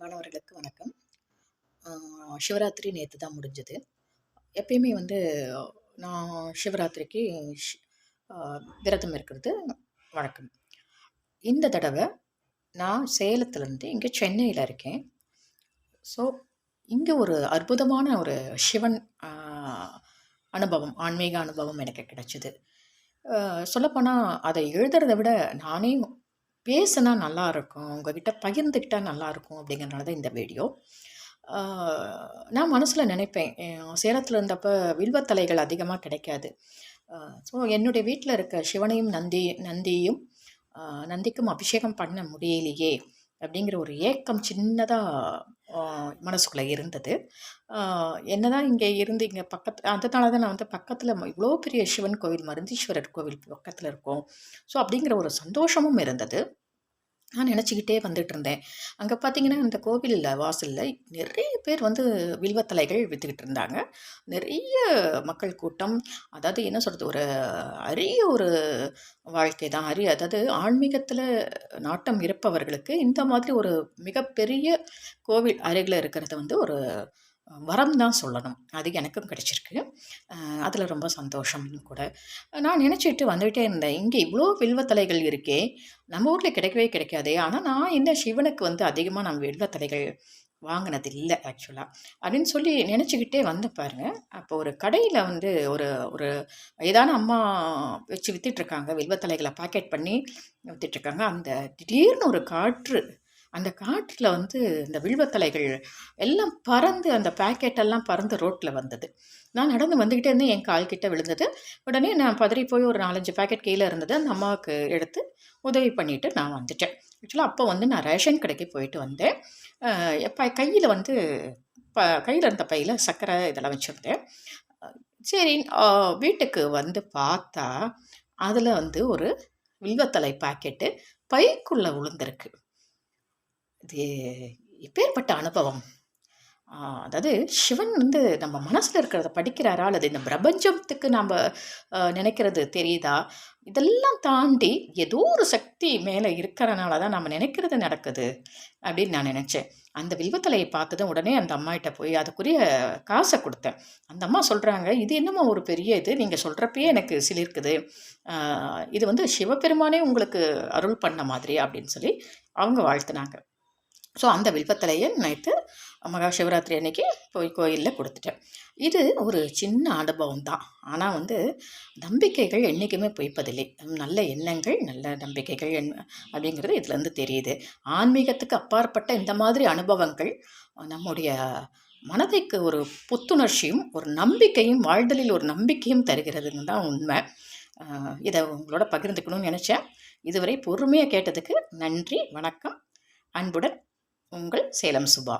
மாணவர்களுக்கு வணக்கம். சிவராத்திரி நேற்று தான் முடிஞ்சது. எப்பயுமே வந்து நான் சிவராத்திரிக்கு விரதம் இருக்கிறது வழக்கம். இந்த தடவை நான் சேலத்துலேருந்து இங்கே சென்னையில் இருக்கேன். ஸோ இங்கே ஒரு அற்புதமான ஒரு சிவன் அனுபவம் ஆன்மீக அனுபவம் எனக்கு கிடைச்சிது. சொல்லப்போனால் அதை எழுதுறதை விட நானே பேசுனா நல்லாயிருக்கும் உங்ககிட்ட பகிர்ந்துக்கிட்டால் நல்லாயிருக்கும் அப்படிங்கிறனால தான் இந்த வீடியோ. நான் மனசில் நினைப்பேன் சேலத்தில் இருந்தப்போ வில்வத்தலைகள் அதிகமாக கிடைக்காது. ஸோ என்னுடைய வீட்டில் இருக்க சிவனையும் நந்தி நந்தியும் நந்திக்கும் அபிஷேகம் பண்ண முடியலையே. அப்படிங்கிற ஒரு ஏக்கம் சின்னதாக மனசுக்குள்ளே இருந்தது. என்ன என்னதான் இங்கே இருந்து இங்கே பக்கத்து அதனால தான் நான் வந்து பக்கத்தில் இவ்வளோ பெரிய சிவன் கோவில் மருந்தீஸ்வரர் கோவில் பக்கத்தில் இருக்கோம். ஸோ அப்படிங்கிற ஒரு சந்தோஷமும் இருந்தது. நான் நினச்சிக்கிட்டே வந்துட்டு இருந்தேன். அங்கே பார்த்தீங்கன்னா அந்த கோவிலில் வாசலில் நிறைய பேர் வந்து வில்வத்தலைகள் விற்றுக்கிட்டு இருந்தாங்க. நிறைய மக்கள் கூட்டம். அதாவது என்ன சொல்கிறது ஒரு அரிய ஒரு வாழ்க்கை தான். அரிய அதாவது ஆன்மீகத்தில் நாட்டம் இருப்பவர்களுக்கு இந்த மாதிரி ஒரு மிகப்பெரிய கோவில் அருகில் இருக்கிறது வந்து ஒரு வரம் தான் சொல்லணும். அது எனக்கும் கிடச்சிருக்கு. அதில் ரொம்ப சந்தோஷம்னு கூட. நான் நினச்சிட்டு வந்துகிட்டே இருந்தேன். இங்கே இவ்வளோ வில்வத்தலைகள் இருக்கே. நம்ம ஊரில் கிடைக்கவே கிடைக்காதே. ஆனால் நான் இந்த சிவனுக்கு வந்து அதிகமாக நான் வில்வத்தலைகள் வாங்கினது இல்லை ஆக்சுவலாக அப்படின்னு சொல்லி நினச்சிக்கிட்டே வந்து பாருங்கள் அப்போ ஒரு கடையில் வந்து ஒரு ஒரு வயதான அம்மா வச்சு விற்றுட்ருக்காங்க வில்வத்தலைகளை பாக்கெட் பண்ணி விற்றுட்ருக்காங்க அந்த திடீர்னு ஒரு காற்று அந்த காற்றில் வந்து இந்த வில்வத்தலைகள் எல்லாம் பறந்து அந்த பேக்கெட்டெல்லாம் பறந்து ரோட்டில் வந்தது. நான் நடந்து வந்துக்கிட்டே இருந்தேன். என் கால் கிட்ட விழுந்தது. உடனே நான் பதறி போய் ஒரு நாலஞ்சு பேக்கெட் கீழே இருந்தது. அந்த அம்மாவுக்கு எடுத்து உதவி பண்ணிவிட்டு நான் வந்துட்டேன். ஆக்சுவலாக அப்போ வந்து நான் ரேஷன் கடைக்கு போயிட்டு வந்தேன். எப்போ கையில் வந்து ப கையில் இருந்த பையில் சர்க்கரை இதெல்லாம் வச்சுருந்தேன். சரி வீட்டுக்கு வந்து பார்த்தா அதில் வந்து ஒரு வில்வத்தலை பாக்கெட்டு பைக்குள்ளே விழுந்திருக்கு இது எப்பேற்பட்ட அனுபவம். அதாவது சிவன் வந்து நம்ம மனசில் இருக்கிறத படிக்கிறாரா? அல்லது இந்த பிரபஞ்சத்துக்கு நாம் நினைக்கிறது தெரியுதா? இதெல்லாம் தாண்டி ஏதோ ஒரு சக்தி மேலே இருக்கிறனால தான் நம்ம நினைக்கிறது நடக்குது அப்படின்னு நான் நினச்சேன். அந்த வில்வத்தலையை பார்த்ததும் உடனே அந்த அம்மாகிட்ட போய் அதுக்குரிய காசை கொடுத்தேன். அந்த அம்மா சொல்கிறாங்க இது என்னமோ ஒரு பெரிய இது. நீங்கள் சொல்கிறப்பயே எனக்கு சிலிர்க்குது. இது வந்து சிவபெருமானே உங்களுக்கு அருள் பண்ண மாதிரி அப்படின்னு சொல்லி அவங்க வாழ்த்துனாங்க. ஸோ அந்த வில்வத்தலையை நேற்று மகா சிவராத்திரி அன்னைக்கு போய் கோயிலில் கொடுத்துட்டேன். இது ஒரு சின்ன அனுபவம் தான். ஆனால் வந்து நம்பிக்கைகள் என்றைக்குமே பொய்ப்பதில்லை. நல்ல எண்ணங்கள் நல்ல நம்பிக்கைகள் என் அப்படிங்கிறது இதுலேருந்து தெரியுது. ஆன்மீகத்துக்கு அப்பாற்பட்ட இந்த மாதிரி அனுபவங்கள் நம்முடைய மனதைக்கு ஒரு புத்துணர்ச்சியும் ஒரு நம்பிக்கையும் வாழ்தலில் ஒரு நம்பிக்கையும் தருகிறதுன்னு தான் உண்மை. இதை உங்களோட பகிர்ந்துக்கணும்னு நினச்சேன். இதுவரை பொறுமையாக கேட்டதுக்கு நன்றி வணக்கம். அன்புடன் உங்கள் சேலம் சுபா.